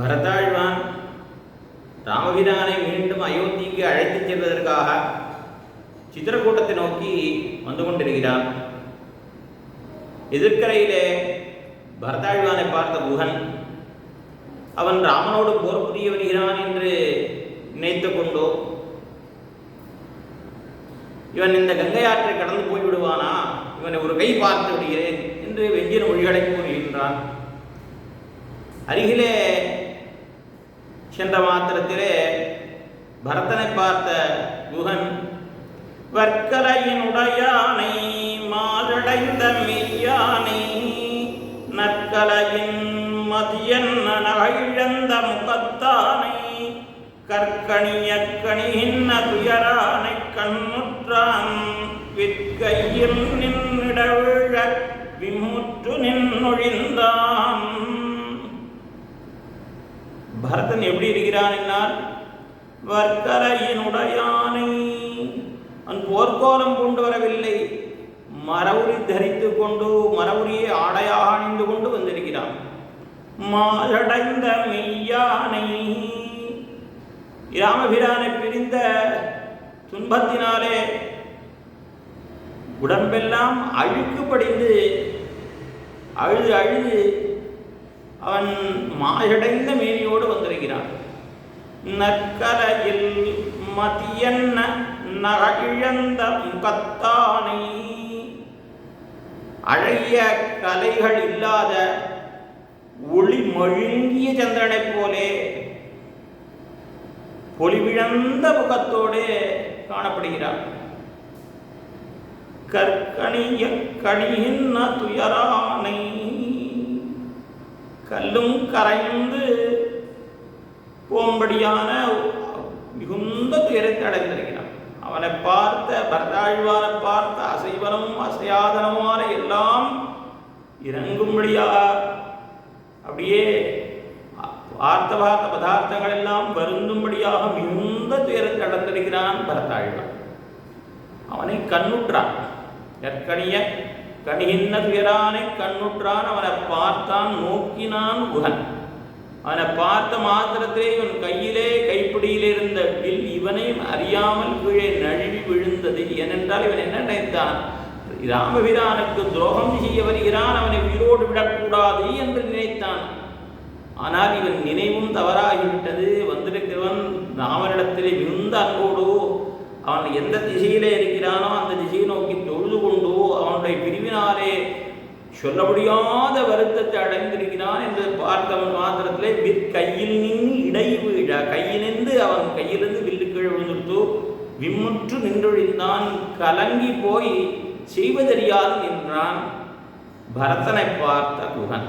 பரதாழ்வான் ராமபிரானை மீண்டும் அயோத்திக்கு அழைத்துச் செல்வதற்காக சித்திரக்கூட்டத்தை நோக்கி வந்து கொண்டிருக்கிறான். எதிர்க்கரையிலே பரதாழ்வானை பார்த்த குகன் அவன் ராமனோடு போர் புரிய வருகிறான் என்று நினைத்து கொண்டோ? இவன் இந்த கங்கை ஆற்றை கடந்து போய்விடுவானா? இவனை ஒரு கை பார்த்து விடுகிறேன் என்று வெஞ்சின மொழிகளை கூறுகின்றான். அருகிலே சென்ற மாத்திரத்திலே பரதனை பார்த்த குகன் வர்க்கலையினுடையானை மாரடைந்த மெய்யானை நற்கலையின் மதியன் இழந்த முகத்தானை கற்கணிய கணிகின்ன துயரானை கண்ணுற்றான் விற்கையில் நின்னிடவிழ விமுற்று நின்னொழிந்தான். பரதன் எப்படி இருக்கிறான் என்னால்? வர்க்கரையினுடையானை அவன் போர்க்கோலம் கொண்டு வரவில்லை. மரவுரி தரித்து கொண்டு மரவுரியை ஆடையாக அணிந்து கொண்டு வந்திருக்கிறான். மாரடைந்த மெய்யானை. ராமபிரானை பிரிந்த துன்பத்தினாலே உடம்பெல்லாம் அழுக்கு படிந்து அழுது அழுது அவன் மாயடைந்த மேனியோடு வந்திருக்கிறான் நற்கரையில் மதியன்ன நர இழந்த முகத்தானை? அழகிய கலைகள் இல்லாத ஒளி மழுங்கிய சந்திரனைப் போலே பொலிவிழந்த முகத்தோடு காணப்படுகிறார் கற்கணிய கணியின் துயரானை கல்லும் கரைந்து போம்படியான மிகுந்த துயரத்தை அடைந்திருக்கிறான். அவனை பார்த்த பரதாழ்வானை பார்த்த அசைவனும் அசையாதனமான எல்லாம் இறங்கும்படியா அப்படியே பார்த்த பார்த்த பதார்த்தங்கள் எல்லாம் வருந்தும்படியாக மிகுந்த துயரத்தை அடைந்திருக்கிறான் பரதாழ்வான் அவனை கண்ணுற்றான். கற்கணிய கணிகின்ன துயரானை கண்ணுற்றான் அவனை பார்த்தான் நோக்கினான் குகன் அவனை பார்த்த மாத்திரத்திலே இவன் கையிலே கைப்பிடியிலே இருந்த வில் இவனையும் அறியாமல் கீழே நழுவி விழுந்தது. ஏனென்றால் இவன் என்ன நினைத்தான்? ராமபிரானுக்கு துரோகம் செய்ய வருகிறான் அவனை உயிரோடு விடக்கூடாது என்று நினைத்தான். ஆனால் இவன் நினைவும் தவறாகிவிட்டது. வந்திருக்கிறவன் ராமனிடத்திலே மிகுந்த அன்போடு அவன் எந்த திசையிலே இருக்கிறானோ அந்த திசையை நோக்கி தொழுது கொண்டு அவனுடைய பிரிவினாலே சொல்ல முடியாத வருத்தத்தை அடைந்திருக்கிறான் என்று பார்த்தவன் மாத்திரத்திலே விற் கையில் நின்று இடைவு கையிலிருந்து அவன் கையிலிருந்து வில்லு கீழே விழுந்துட்டு விம்முற்று நின்றொழிந்தான். கலங்கி போய் செய்வதறியாது நின்றான் பரதனை பார்த்த குகன்.